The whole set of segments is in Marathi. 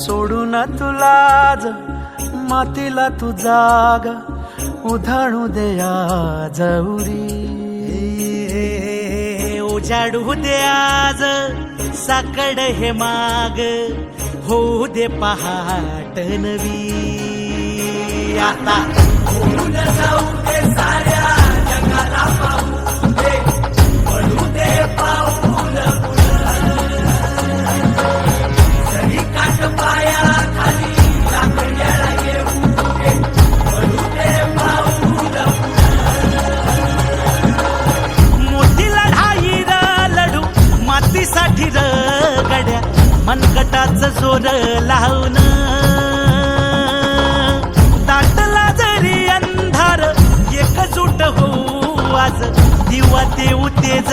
सोडू ना तुलाज मातीला तू जाग उधाणू देया जवरी उजाडू दे आज साकड हे माग. हो दे पहाट नवी. आता जाऊ दे साऱ्या. मोर लावून. दाटला जरी अंधार एकजूट होऊ आज. दिवा ते उतेज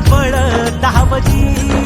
पळ धावजी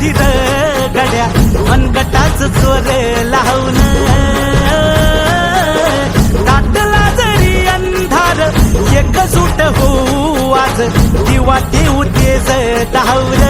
दिर गड्या. मनगटाच चोर लावून दाटला जरी अंधार एक सुट होऊ आज दिवा देऊ तेज धावलं